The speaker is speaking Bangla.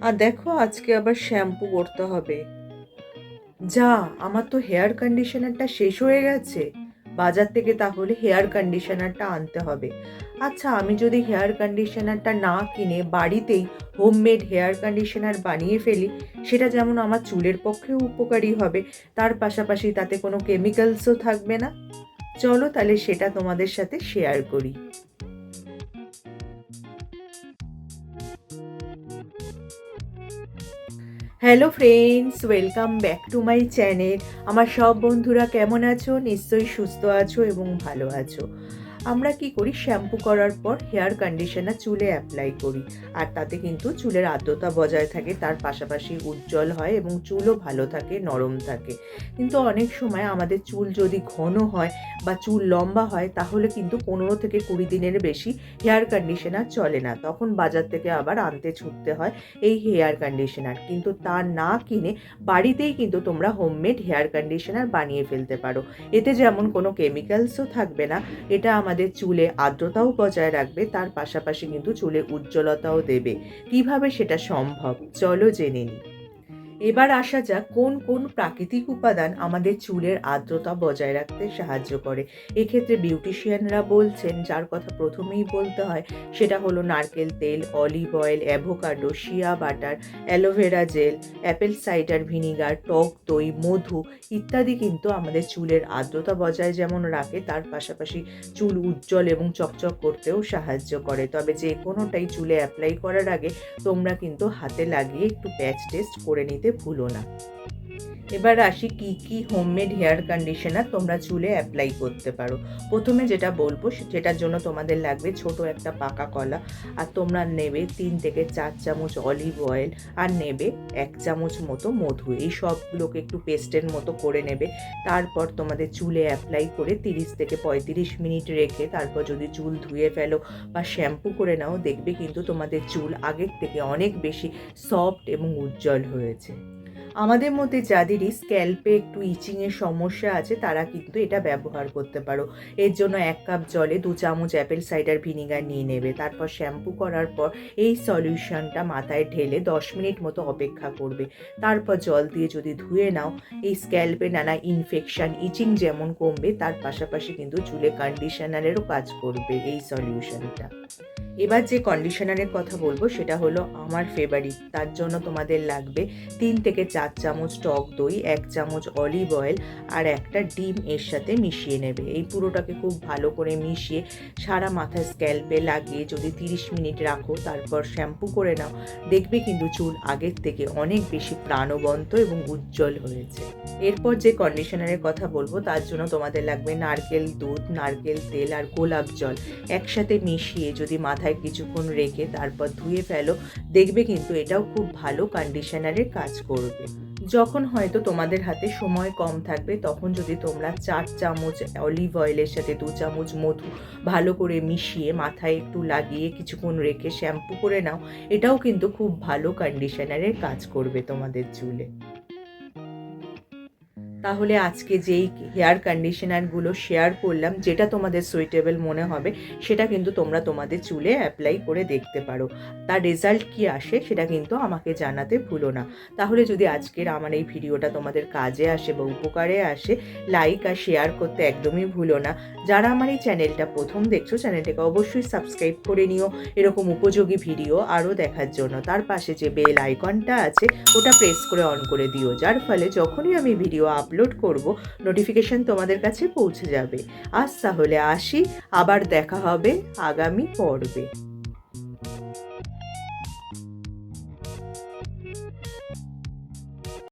আর দেখো, আজকে আবার শ্যাম্পু করতে হবে। যা, আমার তো হেয়ার কন্ডিশনারটা শেষ হয়ে গেছে। বাজার থেকে তাহলে হেয়ার কন্ডিশনারটা আনতে হবে। আচ্ছা আমি যদি হেয়ার কন্ডিশনারটা না কিনে বাড়িতেই হোমমেড হেয়ার কন্ডিশনার বানিয়ে ফেলি, সেটা যেমন আমার চুলের পক্ষেও উপকারী হবে, তার পাশাপাশি তাতে কোনো কেমিক্যালসও থাকবে না। চলো তাহলে সেটা তোমাদের সাথে শেয়ার করি। Hello friends welcome back to my channel আমার সব বন্ধুরা কেমন আছো? নিশ্চয়ই সুস্থ আছো এবং ভালো আছো। আমরা কি করি? শ্যাম্পু করার পর হেয়ার কন্ডিশনার চুলে অ্যাপ্লাই করি। আর তাতে কিন্তু চুলের আর্দ্রতা বজায় থাকে, তার পাশাপাশি উজ্জ্বল হয় এবং চুলও ভালো থাকে, নরম থাকে। কিন্তু অনেক সময় আমাদের চুল যদি ঘন হয় বা চুল লম্বা হয়, তাহলে কিন্তু পনেরো থেকে কুড়ি দিনের বেশি হেয়ার কন্ডিশনার চলে না। তখন বাজার থেকে আবার আনতে ছুটতে হয় এই হেয়ার কন্ডিশনার। কিন্তু তা না কিনে বাড়িতেই কিন্তু তোমরা হোমমেড হেয়ার কন্ডিশনার বানিয়ে ফেলতে পারো। এতে যেমন কোনো কেমিক্যালসও থাকবে না, এটা আমাদের চুলে আর্দ্রতাও বজায় রাখবে, তার পাশাপাশি কিন্তু চুলে উজ্জ্বলতাও দেবে। কীভাবে সেটা সম্ভব? চলো জেনে নিই। এবার আসা যাক কোন কোন প্রাকৃতিক উপাদান আমাদের চুলের আর্দ্রতা বজায় রাখতে সাহায্য করে। এক্ষেত্রে বিউটিশিয়ানরা বলছেন, যার কথা প্রথমেই বলতে হয়, সেটা হলো নারকেল তেল, olive oil, avocado, shea butter, aloe vera gel, apple cider vinegar, টক দই, মধু ইত্যাদি কিন্তু আমাদের চুলের আর্দ্রতা বজায় যেমন রাখে, তার পাশাপাশি চুল উজ্জ্বল এবং চকচক করতেও সাহায্য করে। তবে যে কোনোটাই চুলে অ্যাপ্লাই করার আগে তোমরা কিন্তু হাতে লাগিয়ে একটু প্যাচ টেস্ট করে নিতে ভুলো না। এবার আসি কি কি হোমমেড হেয়ার কন্ডিশনার তোমরা চুলে অ্যাপ্লাই করতে পারো। প্রথমে যেটা বলব, যেটার জন্য তোমাদের লাগবে ছোট একটা পাকা কলা, আর তোমরা নেবে তিন থেকে চার চামচ অলিভ অয়েল আর নেবে এক চামচ মতো মধু। এই সবগুলোকে একটু পেস্টের মতো করে নেবে। তারপর তোমাদের চুলে অ্যাপ্লাই করে তিরিশ থেকে পঁয়ত্রিশ মিনিট রেখে তারপর যদি চুল ধুয়ে ফেলো বা শ্যাম্পু করে নাও, দেখবে কিন্তু তোমাদের চুল আগের থেকে অনেক বেশি সফট এবং উজ্জ্বল হয়েছে। আমাদের মধ্যে যাদেরই স্ক্যাল্পে একটু ইচিংয়ের সমস্যা আছে, তারা কিন্তু এটা ব্যবহার করতে পারো। এর জন্য এক কাপ জলে দু চামচ অ্যাপেল সাইডার ভিনিগার নিয়ে নেবে। তারপর শ্যাম্পু করার পর এই সলিউশনটা মাথায় ঢেলে দশ মিনিট মতো অপেক্ষা করবে। তারপর জল দিয়ে যদি ধুয়ে নাও, এই স্ক্যাল্পে নানা ইনফেকশন ইচিং যেমন কমবে, তার পাশাপাশি কিন্তু চুলে কন্ডিশনারেরও কাজ করবে এই সলিউশনটা। এবার যে কন্ডিশনারের কথা বলব, সেটা হলো আমার ফেভারিট তার জন্য তোমাদের লাগবে তিন থেকে চার চামচ টক দই, এক চামচ অলিভ অয়েল আর একটা ডিম এর সাথে মিশিয়ে নেবে। এই পুরোটাকে খুব ভালো করে মিশিয়ে সারা মাথায় স্ক্যাল্পে লাগিয়ে যদি তিরিশ মিনিট রাখো, তারপর শ্যাম্পু করে নাও, দেখবে কিন্তু চুল আগের থেকে অনেক বেশি প্রাণবন্ত এবং উজ্জ্বল হয়েছে। এরপর যে কন্ডিশনারের কথা বলব, তার জন্য তোমাদের লাগবে নারকেল দুধ, নারকেল তেল আর গোলাপ জল। একসাথে মিশিয়ে যদি মাথায় কিছুক্ষণ রেখে তারপর ধুয়ে ফেলো, দেখবে কিন্তু এটাও খুব ভালো কন্ডিশনারের কাজ করবে। যখন হয়তো তোমাদের হাতে সময় কম থাকবে, তখন যদি তোমরা চার চামচ অলিভ অয়েলের সাথে দু চামচ মধু ভালো করে মিশিয়ে মাথায় একটু লাগিয়ে কিছুক্ষণ রেখে শ্যাম্পু করে নাও, এটাও কিন্তু খুব ভালো কন্ডিশনারের কাজ করবে তোমাদের চুলে। তাহলে আজকে যেই হেয়ার কন্ডিশনারগুলো শেয়ার করলাম, যেটা তোমাদের সুইটেবল মনে হবে, সেটা কিন্তু তোমরা তোমাদের চুলে অ্যাপ্লাই করে দেখতে পারো। তার রেজাল্ট কি আসে, সেটা কিন্তু আমাকে জানাতে ভুলো না। তাহলে যদি আজকের আমার এই ভিডিওটা তোমাদের কাজে আসে বা উপকারে আসে লাইক আর শেয়ার করতে একদমই ভুলো না। যারা আমার এই চ্যানেলটা প্রথম দেখছ চ্যানেলটাকে অবশ্যই সাবস্ক্রাইব করে নিও। এরকম উপযোগী ভিডিও আরও দেখার জন্য। তার পাশে যে বেল আইকনটা আছে, ওটা প্রেস করে অন করে দিও। যার ফলে যখনই আমি ভিডিও আপলোড করব নোটিফিকেশন তোমাদের কাছে পৌঁছে যাবে। আজ তাহলে আসি, আবার দেখা হবে আগামী পর্বে।